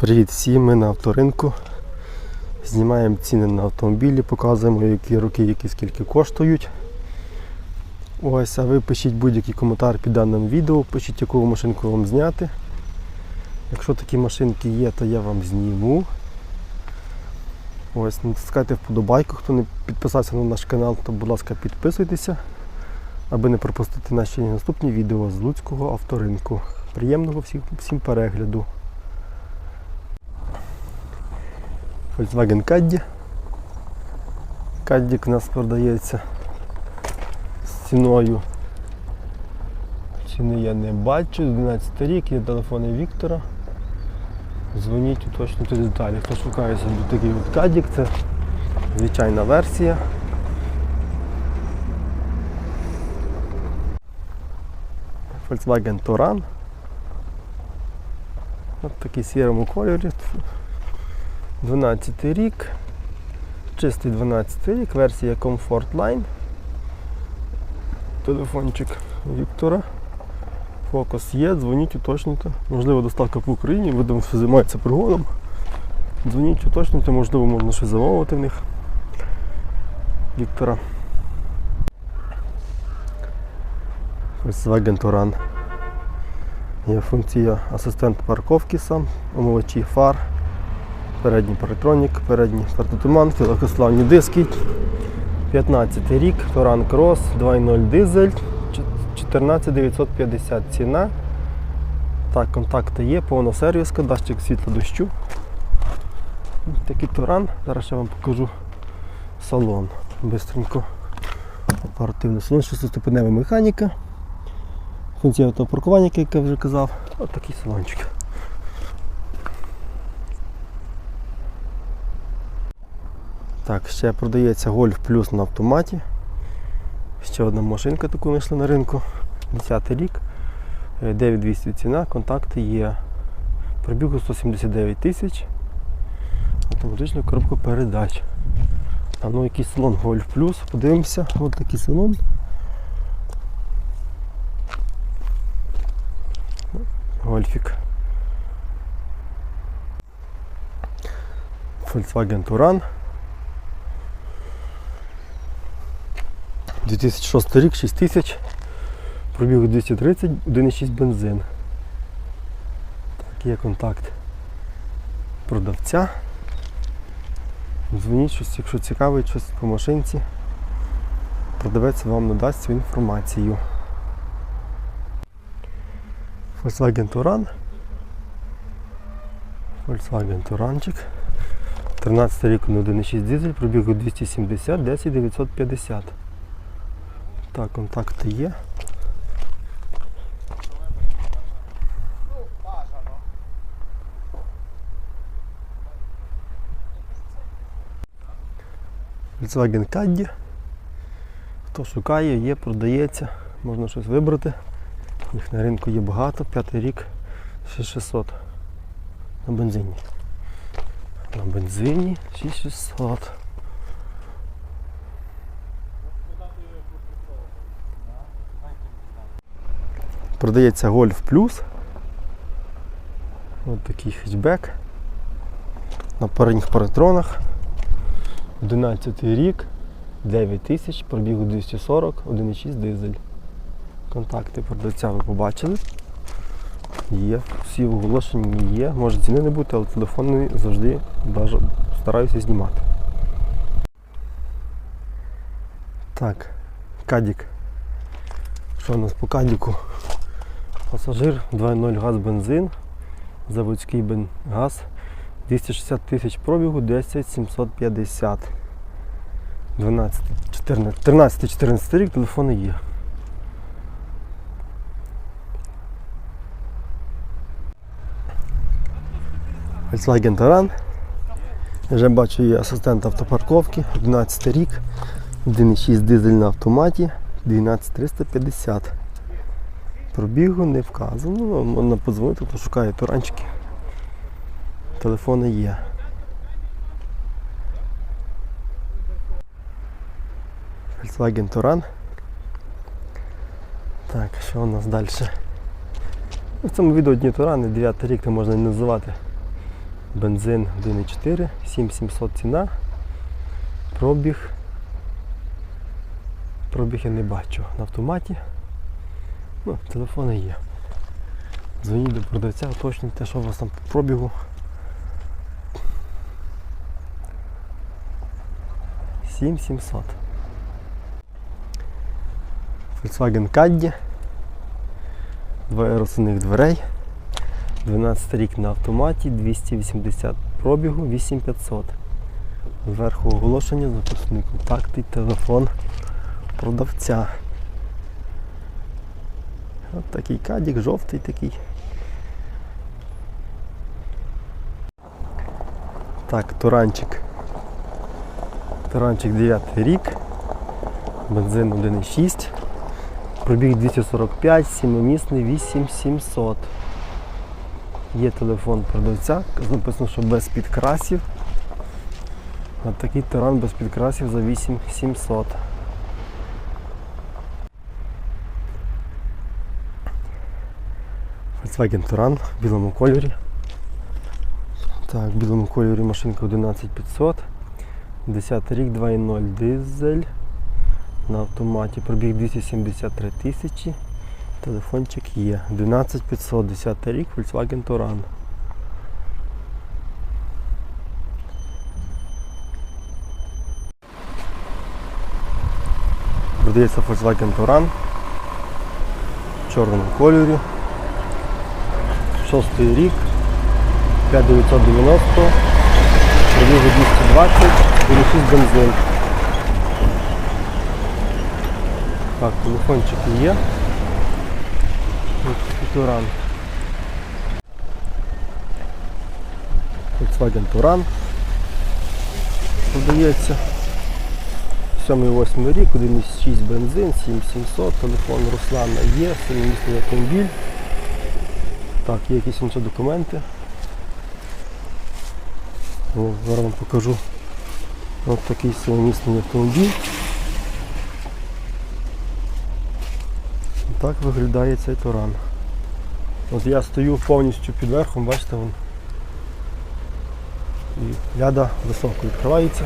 Привіт всім, ми на авторинку. Знімаємо ціни на автомобілі, показуємо, які роки, які скільки коштують. Ось, а ви пишіть будь-який коментар під даним відео, пишіть, яку машинку вам зняти. Якщо такі машинки є, то я вам зніму. Ось, натискайте вподобайку, хто не підписався на наш канал, то будь ласка підписуйтеся, аби не пропустити наші наступні відео з Луцького авторинку. Приємного всім, всім перегляду. Volkswagen Caddy. Каддік у нас продається з ціною. Ціни я не бачу, 12 рік, є телефони Віктора. Дзвоніть уточнюйте деталі. Хто шукає собі такий от кадік, це звичайна версія. Volkswagen Touran. Ось такий сірому кольорі. 12 рік. Чистий 12 рік, версія Comfort Line. Телефончик Віктора. Фокус є, дзвоніть, уточнюйте. Можливо, доставка по Україні, видимо, що займається пригоном. Дзвоніть, уточнюйте, можливо, можна щось замовити в них. Віктора. Volkswagen Touran. Є функція асистент парковки сам, омивачі фар, передній паратронік, передній фартотуман, легкославні диски. 15 рік, Touran Cross, 2.0 дизель, 14950 ціна. Так, контакти є, повна сервіска, датчик світла дощу. Такий Туран. Зараз я вам покажу салон. Бистренько. Оперативний салон, шестиступенева механіка. Функція автопаркування, як я вже казав. Ось такий салончик. Так, ще продається Golf Plus на автоматі. Ще одна машинка таку знайшли на ринку. 10 рік. Е, 9200 ціна, контакти є. Пробігу 179 тисяч. Автоматична коробка передач. А ну якийсь салон Golf Plus. Подивимося, ось такий салон. Гольфік. Volkswagen Touran. 2006 рік, 6 тисяч. Пробіг 230, 1,6 бензин. Так, є контакт продавця. Дзвоніть щось, якщо цікавить щось по машинці. Продавець вам надасть цю інформацію. Volkswagen Touran. Volkswagen Touranчик. 13 рік на 1,6 дизель, пробігу 270, 10 950. Так, контакти є. Volkswagen Caddy. Хто шукає, є, продається, можна щось вибрати. Їх на ринку є багато, п'ятий рік 6600 на бензині. На бензині 6600. Продається Golf Plus. Ось такий хетчбек. На передніх паратронах. 11 рік, 9 тисяч, пробігу 240, 1,6 дизель. Контакти продавця ви побачили. Є, всі в оголошенні є. Може ціни не бути, але телефони завжди стараюся знімати. Так, кадік. Що у нас по кадіку? Пасажир 2.0 газ бензин, заводський газ, 260 тисяч пробігу, 10 750. 12, 14, 13-14 рік телефони є. Volkswagen. Я Вже бачу є асистент автопарковки, 11 рік, 1,6 дизель на автоматі, 12350. Пробігу не вказано, ну, можна подзвонити, хто шукає туранчики. Телефони є. Volkswagen Touran. Так, що у нас далі? Ну, В цьому відео дні Турани, 9 рік не можна і називати. Бензин 1,4, 7700 ціна. Пробіг. Пробіг я не бачу на автоматі. Ну, телефони є. Дзвоніть до продавця, уточнюйте, що у вас там по пробігу. 7700. Volkswagen Caddy. Два аеросольних дверей. 12 рік на автоматі, 280 пробігу, 8500. Зверху оголошення, записаний контакти, телефон продавця. От такий кадік, жовтий такий. Так, туранчик. Туранчик 9 рік. Бензин 1,6. Пробіг 245, сімимісний 8700. Є телефон продавця, написано, що без підкрасів. От такий таран без підкрасів за 8700. Volkswagen Touran в білому кольорі. Так, в білому кольорі машинка 11500. 10 рік 2.0 дизель. На автоматі пробіг 273 тисячі. Телефончик є. 12500, 10 рік, Volkswagen Touran. Продається Volkswagen Touran в чорному кольорі. Шостий рік, 5990, пробігу 220, 1,6 бензин. Так, телефончик є. Туран. Volkswagen Туран продається. 7-8 рік, 1,6 бензин, 7700, телефон Руслана є, семимісний автомобіль. Так, є якісь інші документи. О, зараз вам покажу. Ось такий семимісний автомобіль. Так виглядає цей туран. От я стою повністю під верхом, бачите вон. І ляда високо відкривається.